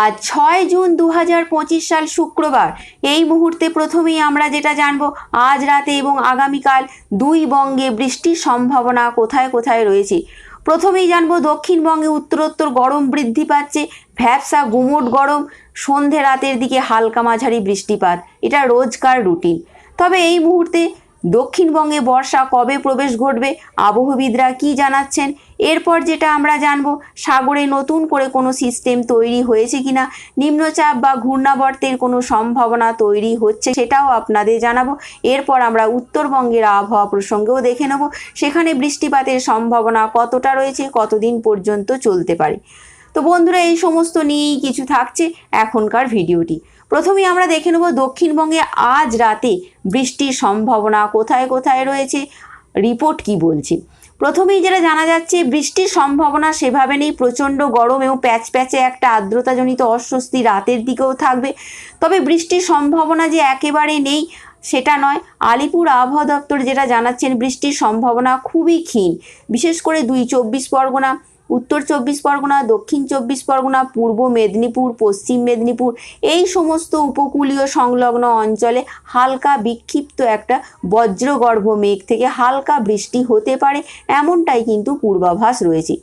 আজ ছয় জুন দু হাজার পঁচিশ সাল শুক্রবার। এই মুহূর্তে প্রথমেই আমরা যেটা জানব, আজ রাতে এবং আগামীকাল দুই বঙ্গে বৃষ্টির সম্ভাবনা কোথায় কোথায় রয়েছে? প্রথমেই জানব, দক্ষিণবঙ্গে উত্তরোত্তর গরম বৃদ্ধি পাচ্ছে, ভ্যাবসা গুমোট গরম, সন্ধে রাতের দিকে হালকা মাঝারি বৃষ্টিপাত। এটা রোজকার রুটিন। তবে এই মুহূর্তে দক্ষিণবঙ্গে বর্ষা কবে প্রবেশ ঘটবে, আবহবিদরা কি জানাচ্ছেন? এরপর যেটা আমরা জানব, সাগরে নতুন করে কোনো সিস্টেম তৈরি হয়েছে কিনা, নিম্নচাপ বা ঘূর্ণাবর্তের কোনো সম্ভাবনা তৈরি হচ্ছে সেটাও আপনাদের জানাব। এরপর আমরা উত্তরবঙ্গের আবহাওয়া প্রসঙ্গেও দেখে নেব, সেখানে বৃষ্টিপাতের সম্ভাবনা কতটা রয়েছে, কতদিন পর্যন্ত চলতে পারে। তো বন্ধুরা, এই সমস্ত নিয়েই কিছু থাকছে এখনকার ভিডিওটি। প্রথমেই আমরা দেখে নেব দক্ষিণবঙ্গে আজ রাতে বৃষ্টির সম্ভাবনা। কোথায় কোথায় রয়েছে? রিপোর্ট কি বলছে? প্রথমেই যেটা জানা যাচ্ছে, বৃষ্টির সম্ভাবনা সেভাবে নেই। প্রচণ্ড গরম এবং প্যাচ প্যাচে একটা আর্দ্রতাজনিত অস্বস্তি রাতের দিকেও থাকবে। তবে বৃষ্টির সম্ভাবনা যে একেবারে নেই, সেটা নয়। আলিপুর আবহাওয়া দপ্তর যেটা জানাচ্ছেন, বৃষ্টির সম্ভাবনা খুবই ক্ষীণ। বিশেষ করে দুই চব্বিশ পরগনা। উত্তর চব্বিশ পরগনা, দক্ষিণ চব্বিশ পরগনা, পূর্ব মেদিনীপুর, পশ্চিম মেদিনীপুর এই সমস্ত উপকূলীয় সংলগ্ন অঞ্চলে হালকা বিক্ষিপ্ত একটা বজ্রগর্ভ মেঘ থেকে হালকা বৃষ্টি হতে পারে, এমনটাই কিন্তু পূর্বাভাস রয়েছে।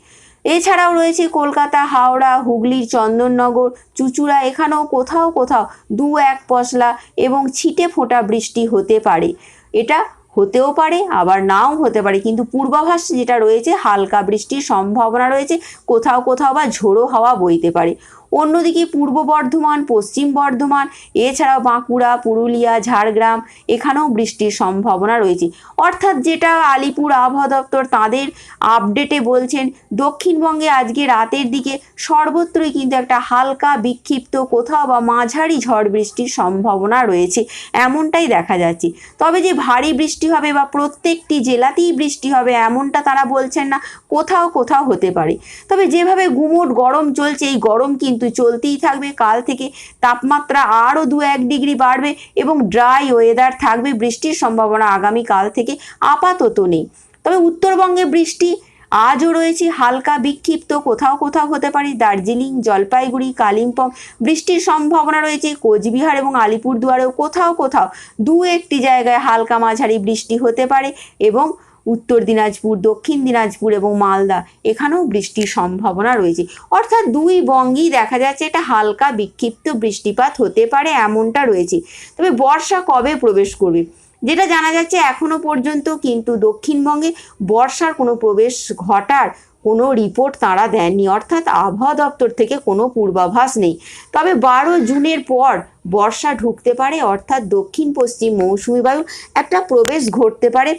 এছাড়াও রয়েছে কলকাতা, হাওড়া, হুগলির চন্দননগর, চুচুড়া, এখানেও কোথাও কোথাও দু এক পশলা এবং ছিটে ফোঁটা বৃষ্টি হতে পারে। এটা হতেও পারে, আবার নাও হতে পারে। কিন্তু পূর্বাভাস যেটা রয়েছে, হালকা বৃষ্টির সম্ভাবনা রয়েছে, কোথাও কোথাও বা ঝোড়ো হাওয়া বইতে পারে। অন্যদিকে পূর্ব বর্ধমান, পশ্চিম বর্ধমান, এছাড়াও বাঁকুড়া, পুরুলিয়া, ঝাড়গ্রাম, এখানেও বৃষ্টির সম্ভাবনা রয়েছে। অর্থাৎ যেটা আলিপুর আবহাওয়া দপ্তর তাদের আপডেটে বলছেন, দক্ষিণবঙ্গে আজকে রাতের দিকে সর্বত্রই কিন্তু একটা হালকা বিক্ষিপ্ত কোথাও বা মাঝারি ঝড় বৃষ্টির সম্ভাবনা রয়েছে, এমনটাই দেখা যাচ্ছে। তবে যে ভারী বৃষ্টি হবে বা প্রত্যেকটি জেলাতেই বৃষ্টি হবে এমনটা তারা বলছেন না, কোথাও কোথাও হতে পারে। তবে যেভাবে গুমোট গরম চলছে, এই গরম কিন্তু চলতেই থাকবে, কাল থেকে তাপমাত্রা আরও দু এক ডিগ্রি বাড়বে এবং ড্রাই ওয়েদার থাকবে, বৃষ্টির সম্ভাবনা আগামী কাল থেকে আপাতত নেই। তবে উত্তরবঙ্গে বৃষ্টি, আজও রয়েছে হালকা বিক্ষিপ্ত, কোথাও কোথাও হতে পারে দার্জিলিং, জলপাইগুড়ি, কালিম্পং, বৃষ্টির সম্ভাবনা রয়েছে কোচবিহার এবং আলিপুরদুয়ারেও কোথাও কোথাও দু একটি জায়গায় হালকা মাঝারি বৃষ্টি হতে পারে এবং উত্তর দিনাজপুর, দক্ষিণ দিনাজপুর এবং মালদা। এখানেও বৃষ্টির সম্ভাবনা রয়েছে। অর্থাৎ দুই বঙ্গেই দেখা যাচ্ছে এটা হালকা বিক্ষিপ্ত বৃষ্টিপাত হতে পারে এমনটা রয়েছে। তবে বর্ষা কবে প্রবেশ করবে? যেটা জানা যাচ্ছে এখনও পর্যন্ত কিন্তু দক্ষিণবঙ্গে বর্ষার কোনো প্রবেশ ঘটার কোনো রিপোর্ট তারা দেননি। অর্থাৎ আবহাওয়া দপ্তর থেকে কোনো পূর্বাভাস নেই। তবে বারো জুনের পর বর্ষা ঢুকতে পারে, অর্থাৎ দক্ষিণ পশ্চিম মৌসুমি বায়ুর একটা প্রবেশ ঘটতে পারে,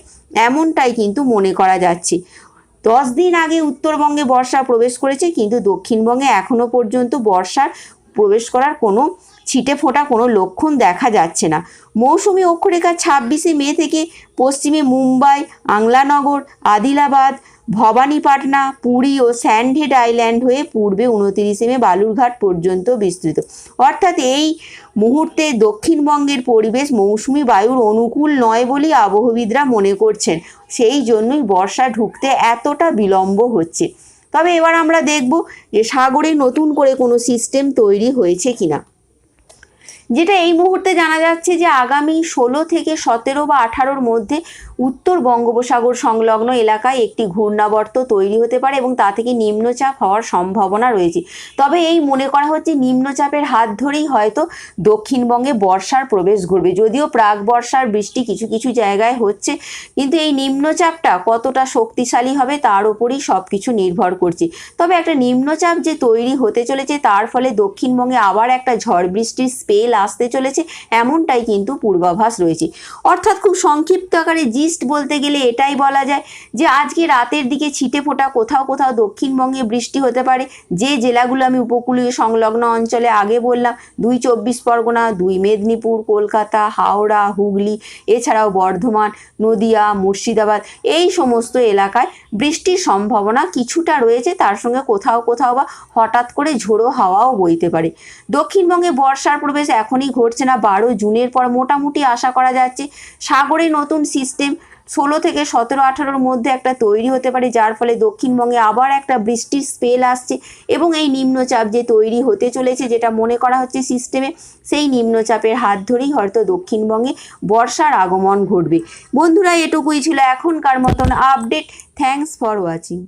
এমনটাই কিন্তু মনে করা যাচ্ছে। দশ দিন আগে উত্তরবঙ্গে বর্ষা প্রবেশ করেছে, কিন্তু দক্ষিণবঙ্গে এখনও পর্যন্ত বর্ষার প্রবেশ করার কোনো ছিটে ফোটা, কোনো লক্ষণ দেখা যাচ্ছে না। মৌসুমি অক্ষরেখা ছাব্বিশে মে থেকে পশ্চিমে মুম্বাই, আংলানগর, আদিলাবাদ ভবানীপাটনা পুরী ও স্যান্ডহেড আইল্যান্ড হয়ে পূর্বে উনতিরিশে মে বালুরঘাট পর্যন্ত বিস্তৃত। অর্থাৎ এই মুহূর্তে দক্ষিণবঙ্গের পরিবেশ মৌসুমি বায়ুর অনুকূল নয় বলেই আবহবিদরা মনে করছেন। সেই জন্যই বর্ষা ঢুকতে এতটা বিলম্ব হচ্ছে। তবে এবার আমরা দেখব যে সাগরে নতুন করে কোনো সিস্টেম তৈরি হয়েছে কিনা। যেটা এই মুহূর্তে জানা যাচ্ছে যে আগামী ষোলো থেকে সতেরো বা আঠারোর মধ্যে উত্তর বঙ্গোপসাগর সংলগ্ন এলাকায় একটি ঘূর্ণাবর্ত তৈরি হতে পারে এবং তা থেকে নিম্নচাপ হওয়ার সম্ভাবনা রয়েছে। তবে এই মনে করা হচ্ছে নিম্নচাপের হাত ধরেই হয়তো দক্ষিণবঙ্গে বর্ষার প্রবেশ ঘটবে। যদিও প্রাক বর্ষার বৃষ্টি কিছু কিছু জায়গায় হচ্ছে, কিন্তু এই নিম্নচাপটা কতটা শক্তিশালী হবে তার উপরই সব কিছু নির্ভর করছে। তবে একটা নিম্নচাপ যে তৈরি হতে চলেছে, তার ফলে দক্ষিণবঙ্গে আবার একটা ঝড় বৃষ্টির স্পেল আসতে চলেছে, এমনটাই কিন্তু পূর্বাভাস রয়েছে। অর্থাৎ খুব সংক্ষিপ্ত আকারে জিস্ট বলতে গেলে এটাই বলা যায় যে আজকে রাতের দিকে ছিটে ফোটা কোথাও কোথাও দক্ষিণবঙ্গে বৃষ্টি হতে পারে। যে জেলাগুলো আমি উপকূলীয় সংলগ্ন অঞ্চলে আগে বললাম, দুই চব্বিশ পরগনা, দুই মেদিনীপুর, কলকাতা, হাওড়া, হুগলি, এছাড়াও বর্ধমান, নদিয়া, মুর্শিদাবাদ, এই সমস্ত এলাকায় বৃষ্টির সম্ভাবনা কিছুটা রয়েছে। তার সঙ্গে কোথাও কোথাও বা হঠাৎ করে ঝোড়ো হাওয়াও বইতে পারে। দক্ষিণবঙ্গে বর্ষার প্রবেশ এখনই ঘটছে না। বারো জুনের পর মোটামুটি আশা করা যাচ্ছে সাগরে নতুন সিস্টেম ষোলো থেকে সতেরো আঠারোর মধ্যে একটা তৈরি হতে পারে, যার ফলে দক্ষিণবঙ্গে আবার একটা বৃষ্টির স্পেল আসছে এবং এই নিম্নচাপ যে তৈরি হতে চলেছে, যেটা মনে করা হচ্ছে সিস্টেমে সেই নিম্নচাপের হাত ধরেই হয়তো দক্ষিণবঙ্গে বর্ষার আগমন ঘটবে। বন্ধুরা, এটুকুই ছিল এখনকার মতন আপডেট থ্যাংকস ফর ওয়াচিং